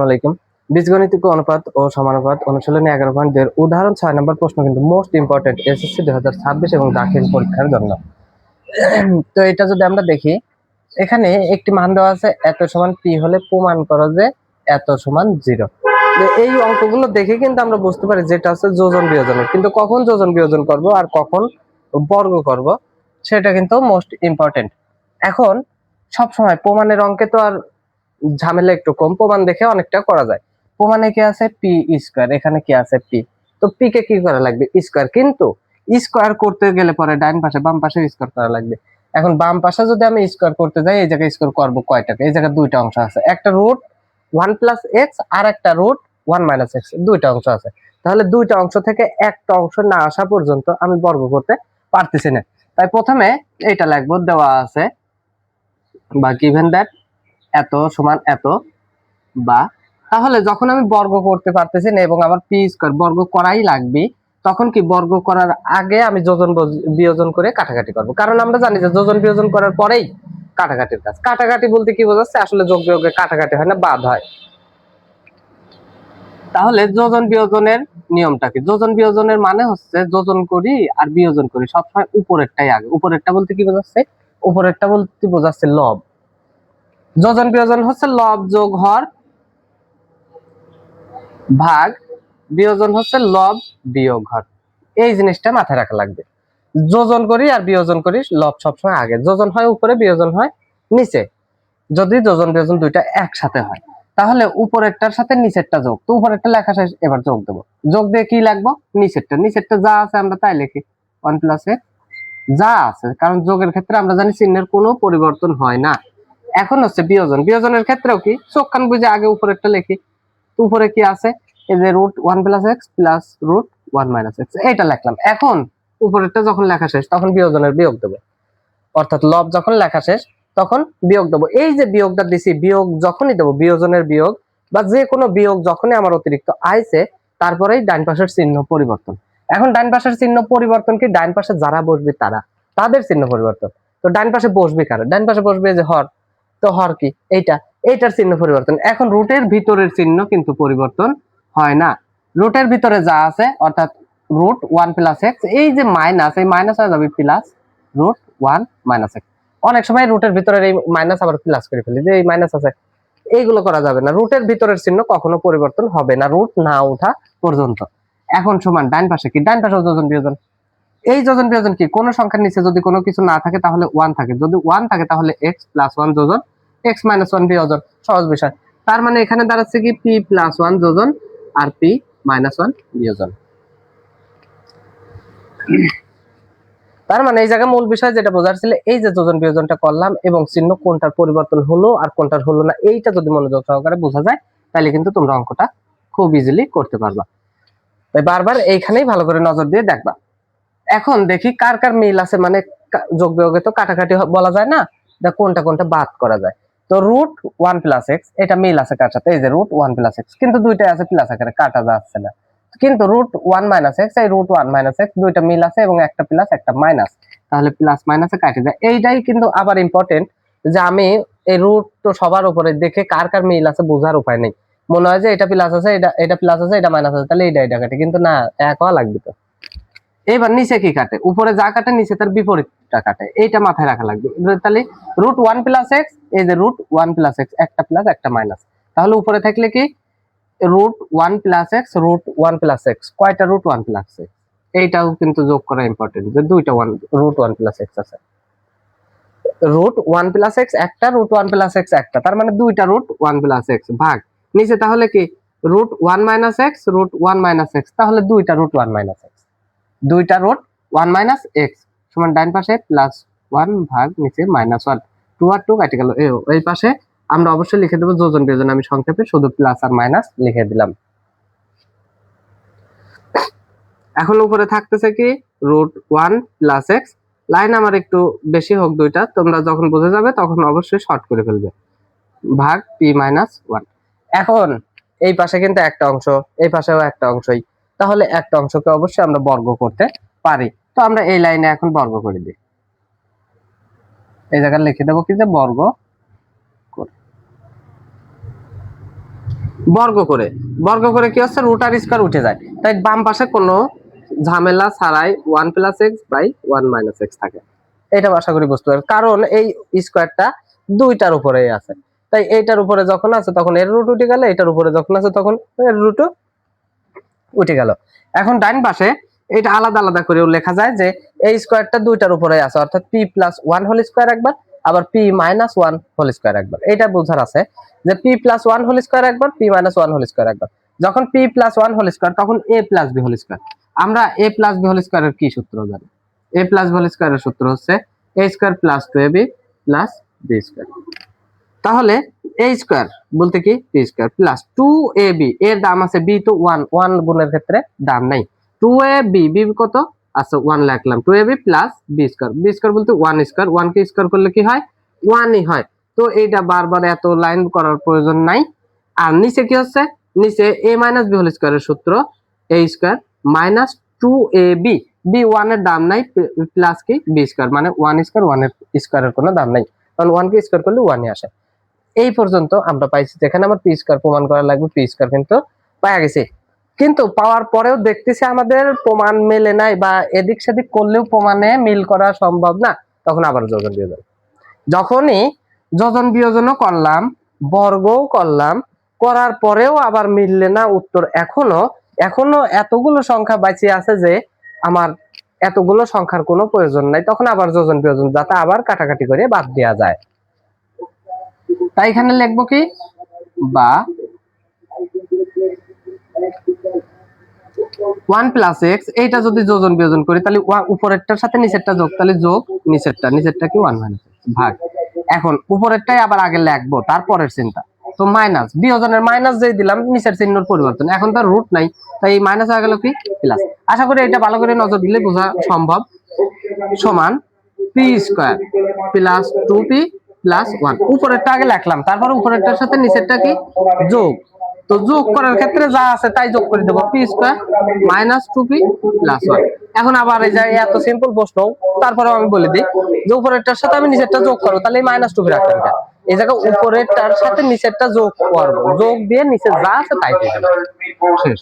আসসালামু আলাইকুম। বীজগণিতিক অনুপাত ও সমানুপাত অনুশীলনী এগারো পয়েন্ট দুই উদাহরণ ছয় নম্বর প্রশ্ন কিন্তু মোস্ট ইম্পর্টেন্ট এসএসসি দুই হাজার ছাব্বিশ এবং দাখিল পরীক্ষার জন্য। তো এটা যদি আমরা দেখি, এখানে একটি মান দেওয়া আছে এত সমান পি হলে প্রমাণ করো যে এত সমান জিরো এই অঙ্কগুলো দেখে কিন্তু আমরা বুঝতে পারি যেটা হচ্ছে যোজন বিয়োজনের। কিন্তু কখন যোজন বিয়োজন করব আর কখন বর্গ করব, সেটা কিন্তু মোস্ট ইম্পর্টেন্ট এখন সব সময় প্রমাণের অঙ্কে তো আর ঝামেলা একটু কম। প্রমাণ দেখে অনেকটা করা যায়। প্রমাণে কি আছে? পি স্কোয়ার এখানে কি আছে? পি তো পি কে কি করা লাগবে? স্কোয়ার কিন্তু স্কোয়ার করতে গেলে পরে ডান পাশে, বাম পাশে স্কোয়ার করা লাগবে। এখন বাম পাশে যদি আমি স্কোয়ার করতে যাই, এই জায়গায় স্কোয়ার করব কয়টাকে এই জায়গায় দুইটা অংশ আছে। একটা রুট ওয়ান প্লাস এক্স আর একটা রুট ওয়ান মাইনাস এক্স দুইটা অংশ আছে। তাহলে দুইটা অংশ থেকে একটা অংশ না আসা পর্যন্ত আমি বর্গ করতে পারতেছি না। তাই প্রথমে এটা লাগবো, দেওয়া আছে। বা গিভেন দ্যাট এত সমান এত বা। তাহলে যখন আমি বর্গ করতে পারতেছি না এবং আমার পি স্কোয়ার বর্গ করাই লাগবে, তখন কি বর্গ করার আগে আমি যোজন বিয়োজন করে কাটাকাটি করব? কারণ আমরা জানি যে যোজন বিয়োজন করার পরেই কাটাকাটির কাজ। কাটাকাটি বলতে কি বোঝাচ্ছে? আসলে যোগ বিয়োগে কাটাকাটি হয় না, বাদ হয়। তাহলে যোজন বিয়োজনের নিয়মটা কি? যোজন বিয়োজনের মানে হচ্ছে যোজন করি আর বিয়োজন করি। সবসময় উপরেরটাই আগে। উপরেরটা বলতে কি বোঝাচ্ছে? উপরেরটা বলতে বোঝাচ্ছে লব। যোজন বিয়োজন হচ্ছে লব যোগ হর ভাগ, বিয়োজন হচ্ছে লব বিয়োগ হর। এই জিনিসটা মাথায় রাখা লাগবে। যোজন করি আর বিয়োজন করি লব সবসময় আগে। যোজন হয় উপরে, বিয়োজন হয় নিচে। যদি যোজন বিয়োজন দুইটা একসাথে হয়, তাহলে উপরেরটার সাথে নিচেরটা যোগ। তো উপরেরটা লেখা শেষ, এবার যোগ দেবো। যোগ দিয়ে কি লাগবো? নিচেরটা। নিচেরটা যা আছে আমরা তাই লিখি। ওয়ান প্লাস যা আছে, কারণ যোগের ক্ষেত্রে আমরা জানি চিহ্নের কোনো পরিবর্তন হয় না। এখন হচ্ছে বিয়োজন। বিয়োজনের ক্ষেত্রেও কি? চোখ কান বুঝে আগে উপরেরটা লিখি। তো উপরে কি আছে? এই যে root one plus x plus root one minus x এইটা লিখলাম। এখন উপরেরটা যখন লেখা শেষ, তখন বিয়োজনের বিয়োগ দেবো। অর্থাৎ লব যখন লেখা শেষ, তখন বিয়োগ দেবো। এই যে বিয়োগটা দিছি, বিয়োগ যখনই দেবো, বিয়োজনের বিয়োগ, বা যে কোনো বিয়োগ যখনই আমার অতিরিক্ত আইছে, তারপরেই ডান পাশের চিহ্ন পরিবর্তন। এখন ডান পাশের চিহ্ন পরিবর্তন কি? ডান পাশে যারা বসবে তারা, তাদের চিহ্ন পরিবর্তন। তো ডান পাশে বসবে কারা? ডান পাশে বসবে যে হর। তো হর কি? এইটা। এইটার চিহ্ন পরিবর্তন। এখন রুটের ভিতরের চিহ্ন কিন্তু পরিবর্তন হয় না। রুটের ভিতরে যা আছে, অর্থাৎ রুট ওয়ান প্লাস এক্স, এই যে মাইনাস, এই মাইনাস হয়ে যাবে plus root one minus x. অনেক সময় রুটের ভিতরের এই মাইনাস আবার প্লাস করে ফেলি, যে এই মাইনাস আছে। এইগুলো করা যাবে না। রুটের ভিতরের চিহ্ন কখনো পরিবর্তন হবে না, রুট না ওঠা পর্যন্ত। এখন সমান ডান পাশে কি? ডান পাশে যোজন বিয়োজন। এই যোজন বিয়োজন কি? কোন সংখ্যার নিচে যদি কোনো কিছু না থাকে তাহলে ওয়ান থাকে। যদি ওয়ান থাকে তাহলে এক্স প্লাস ওয়ান যোজন এক্স মাইনাস ওয়ান বিয়োজন। সহজ বিষয়। তার মানে এখানে দাঁড়াচ্ছে কি? পি প্লাস ওয়ান যোজন আর পি মাইনাস ওয়ান বিয়োজন। তার মানে এই জায়গায় মূল বিষয় যেটা বোঝার ছিল, এই যে যোজন বিয়োজনটা করলাম এবং চিহ্ন কোনটার পরিবর্তন হলো আর কোনটার হলো না, এইটা যদি মনোযোগ সহকারে বোঝা যায়, তাহলে কিন্তু তোমরা অঙ্কটা খুব ইজিলি করতে পারবা। তাই বারবার এইখানেই ভালো করে নজর দিয়ে দেখবা। এখন দেখি কার কার মিল আছে মানে যোগ বিয়োগে তো কাটাকাটি বলা যায় না এটা কোনটা কোনটা বাদ করা যায়। তো রুট ওয়ান প্লাস এক্স এটা মিল আছে কার সাথে? এই যে রুট ওয়ান প্লাস এক্স কিন্তু দুইটাই আছে প্লাস আকারে, কাটা যাচ্ছে না। কিন্তু রুট ওয়ান মাইনাস এক্স এই রুট ওয়ান মাইনাস এক্স দুইটা মিল আছে এবং একটা প্লাস একটা মাইনাস তাহলে প্লাস মাইনাসে কাটে যায়। এইটাই কিন্তু আবার ইম্পর্টেন্ট যে আমি এই রুট তো সবার উপরে দেখে কার কার মিল আছে বোঝার উপায় নেই। মনে হয় যে এটা প্লাস আছে, এটা এটা প্লাস আছে, এটা মাইনাস আছে, তাহলে এটা এটা কাটে। কিন্তু না, এক হওয়া লাগবে তো। এবার নিচে কি কাটে উপরে যা কাটে নিচে তার বিপরীতটা কাটে এইটা মাথায় রাখা লাগবে তাহলে রুট ওয়ান প্লাস এক্স এই যে রুট ওয়ান প্লাস এক্স একটা প্লাস একটা মাইনাস তাহলে উপরে থাকলে কি root one plus x root one plus x কয়টা রুট ওয়ান প্লাস এক্স এইটাও কিন্তু যোগ করা ইম্পর্টেন্ট যে দুইটা one root one plus x আছে রুট ওয়ান প্লাস এক্স একটা রুট ওয়ান প্লাস এক্স একটা তার মানে দুইটা রুট ওয়ান প্লাস এক্স ভাগ নিচে তাহলে কি root one minus x root one minus x তাহলে দুইটা রুট ওয়ান মাইনাস এক্স দুইটা রুট ওয়ান মাইনাস এক্স সমান ডাইন পাশে প্লাস ওয়ান ভাগ নিচে মাইনাস ওয়ান টু আর টু কাটে গেল। এই পাশে আমরা অবশ্যই লিখে দেবো যোজন বিয়োজন। আমি সংক্ষেপে শুধু প্লাস আর মাইনাস লিখে দিলাম। এখন উপরে থাকতেছে কি? Root one plus x line আমার একটু বেশি হোক দুইটা, তোমরা যখন বুঝে যাবে তখন অবশ্যই শর্ট করে ফেলবে। ভাগ পি মাইনাস ওয়ান এখন এই পাশে কিন্তু একটা অংশ, এই পাশেও একটা অংশই। তাহলে একটা অংশকে অবশ্যই আমরা বর্গ করতে পারি। তো আমরা এই লাইনে এখন বর্গ করে দিই। এই জায়গায় লিখে দেবো কি যে বর্গ করে। বর্গ করে। বর্গ করে কি হচ্ছে? রুট আর স্কোয়ার উঠে যায়। তাই বাম পাশে কোনো ঝামেলা ছাড়াই one plus x by one minus x থাকে। এটা আশা করি বুঝতে পারবেন কারণ এই স্কোয়ারটা দুইটার উপরেই আছে। তাই এইটার উপরে যখন আছে তখন এর রুট উঠে গেলে, এটার উপরে যখন আছে তখন এর রুটও উঠে গেল। এখন ডাইন পাশে এটা আলাদা আলাদা করেও লেখা যায় যে এই স্কোয়ারটা দুইটার উপরে আছে, অর্থাৎ P plus one whole square একবার, আবার P minus one whole square একবার। এটা বোঝার আছে যে P plus one whole square একবার, P minus one whole square একবার। যখন P plus one whole square, তখন A plus B whole square. আমরা এ প্লাস বি হোল স্কোয়ারের কি সূত্র জানি? এ প্লাস বি হোল স্কোয়ারের সূত্র হচ্ছে A square plus two A B plus B square. তাহলে এ স্কোয়ার বলতে কি? P square plus two A B এর দাম আছে বি তো ওয়ান ওয়ান গুণের ক্ষেত্রে দাম নাই। টু এ বি বি কত? আচ্ছা ওয়ান লিখলাম two A B plus B square B square বলতে ওয়ান স্কোয়ার ওয়ান কে স্কোয়ার করলে কি হয়? ওয়ানই হয়। তো এইটা বারবার এত লাইন করার প্রয়োজন নাই। আর নিচে কি হচ্ছে? নিচে এ মাইনাস বি হোল স্কোয়ারের সূত্র। A square minus two A B B ওয়ানের দাম নাই প্লাস কি? বি স্কোয়ার মানে ওয়ান স্কোয়ার ওয়ানের স্কোয়ারের কোনো দাম নাই। কারণ ওয়ান কে স্কোয়ার করলে ওয়ানই আসে। এই পর্যন্ত আমরা পাইছি। যেখানে আমার পি স্কোয়ার প্রমাণ করা লাগবে পি স্কোয়ার কিন্তু পাওয়া গেছে। কিন্তু পাওয়ার পরেও দেখতেছি আমাদের প্রমাণ মেলে নাই বা এদিক সেদিক করলেও প্রমাণে মিল করা সম্ভব না। তখন আবার যোজন বিয়োজন। যখনই যোজন বিয়োজনও করলাম, বর্গও করলাম, করার পরেও আবার মিললে না উত্তর এখনও। এখনও এতগুলো সংখ্যা বাঁচিয়ে আছে যে আমার এতগুলো সংখ্যার কোনো প্রয়োজন নাই। তখন আবার যোজন বিয়োজন যাতে আবার কাটাকাটি করে বাদ দেওয়া যায়। তাই এখানে লিখব কি? বা ওয়ান প্লাস এক্স, এইটা যদি যোজন বিয়োজন করি, তাহলে উপরেরটার সাথে নিচেরটা যোগ, তাহলে যোগ নিচেরটা নিচেরটা কি ওয়ান মাইনাস ভাগ। এখন উপরেরটাই আবার আগে লিখব, তারপরের চিন্তা। তো মাইনাস বিয়োজনের মাইনাস যেই দিলাম, নিচের চিহ্নর পরিবর্তন। এখন তার রুট নাই, তাই মাইনাস হয়ে গেল কি? প্লাস আশা করি এটা ভালো করে নজর দিলে বোঝা সম্ভব। সমান P square plus two P plus one উপরেরটা আগে লিখলাম, তারপর উপরেরটার সাথে নিচেরটা কি? যোগ। তো যোগ করার ক্ষেত্রে যা আছে তাই যোগ করে দেবো P square minus two P plus one এখন আবার এই যে এত সিম্পল প্রশ্ন, তারপরেও আমি বলে দিই যে উপরেরটার সাথে আমি নিচেরটা যোগ করব, তাহলে এই মাইনাস টু পি রাখলাম এটা। এই জায়গায় উপরেরটার সাথে নিচেরটা যোগ করব। যোগ দিয়ে নিচে যা আছে তাই দিয়ে শেষ।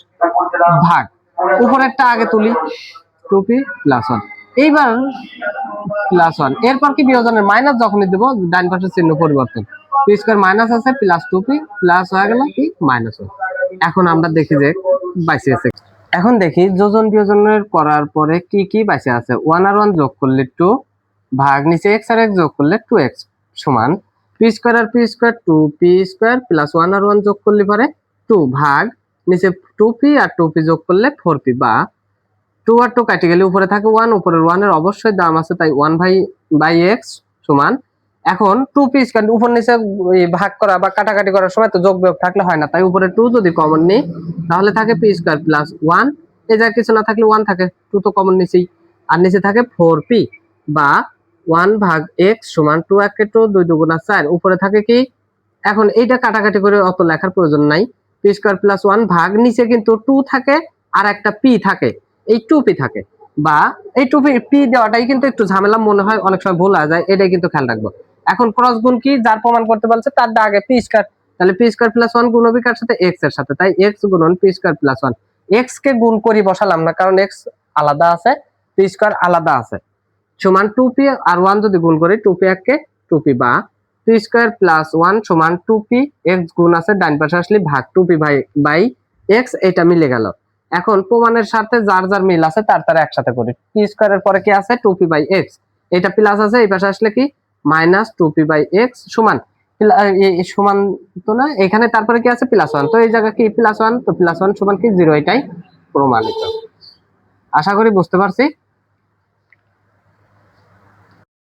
ভাগ। উপরেরটা আগে তুলি টু পি প্লাস ওয়ান এইবার প্লাস ওয়ান এরপর কি বিয়োজনের মাইনাস যখনই দেবো, ডান পাশের চিহ্ন পরিবর্তন। পি স্কোয়ার মাইনাস আছে প্লাস টু পি প্লাস হয়ে গেল কি মাইনাস ওয়ান এখন আমরা দেখি যে বাইসে আছে। এখন দেখি যোজন বিয়োজনের করার পরে কি কি বাইসে আছে। ওয়ান আর ওয়ান যোগ করলে টু ভাগ নিচে এক্স আর এক্স যোগ করলে টু এক্স সমান। পি স্কোয়ার আর P square two P square plus one আর ওয়ান যোগ করলে পরে টু ভাগ নিচে টু পি আর টু পি যোগ করলে ফোর পি বা টু আর টু কাটে গেলে উপরে থাকে ওয়ান উপরের ওয়ানের অবশ্যই দাম আছে, তাই ওয়ান বাই বাই এক্স সমান। এখন টু পিস কারণ উপর নিচে ভাগ করা বা কাটাকাটি করার সময় তো যোগ বিয়োগ থাকলে হয় না, তাই উপরে টু যদি কমন নিই, তাহলে থাকে পি স্কোয়ার প্লাস ওয়ান এ যা কিছু না থাকলে ওয়ান থাকে টু তো কমন নিচেই। আর নিচে থাকে ফোর পি বা ওয়ান ভাগ এক্স সমান টু একে টু দুই দুগুণা চার। উপরে থাকে কি? এখন এইটা কাটাকাটি করে অত লেখার প্রয়োজন নাই। পি স্কোয়ার প্লাস ওয়ান ভাগ, নিচে কিন্তু টু থাকে, আর একটা পি থাকে। এই টুপি থাকে। বা এই টুপি পি দেওয়াটাই কিন্তু একটু ঝামেলা মনে হয়, অনেক সময় ভুল যায়, এটাই কিন্তু খেয়াল রাখব। এখন ক্রস গুণ কি যার প্রমাণ করতে বলছে, তার আগে পি স্কোয়ার তাহলে পি স্কোয়ার প্লাস ওয়ান গুণ হবে কার সাথে? এক্সের সাথে। তাই এক্স গুণন P square plus one x কে গুণ করি বসালাম না, কারণ এক্স আলাদা আছে পি স্কোয়ার আলাদা আছে। সমান টু পি আর ওয়ান যদি গুণ করি টু পি এককে টু পি বা পি স্কোয়ার প্লাস ওয়ান সমান টু পি এক্স গুণ আছে, ডান পাশে আসলে ভাগ two P by by x এটা মিলে গেল। এখন প্রমাণের সাথে যার যার মিল আছে তার তার একসাথে করি। পি স্কোয়ারের পরে কি আছে? টু পি বাই এক্স এটা প্লাস আছে, এই পাশে আসলে কি? Minus two P by x সমান। সমান তো না, এখানে তারপরে কি আছে? প্লাস ওয়ান তো এই জায়গা কি প্লাস ওয়ান তো প্লাস ওয়ান সমান কি? জিরো এটাই প্রমাণিত। আশা করি বুঝতে পারছি।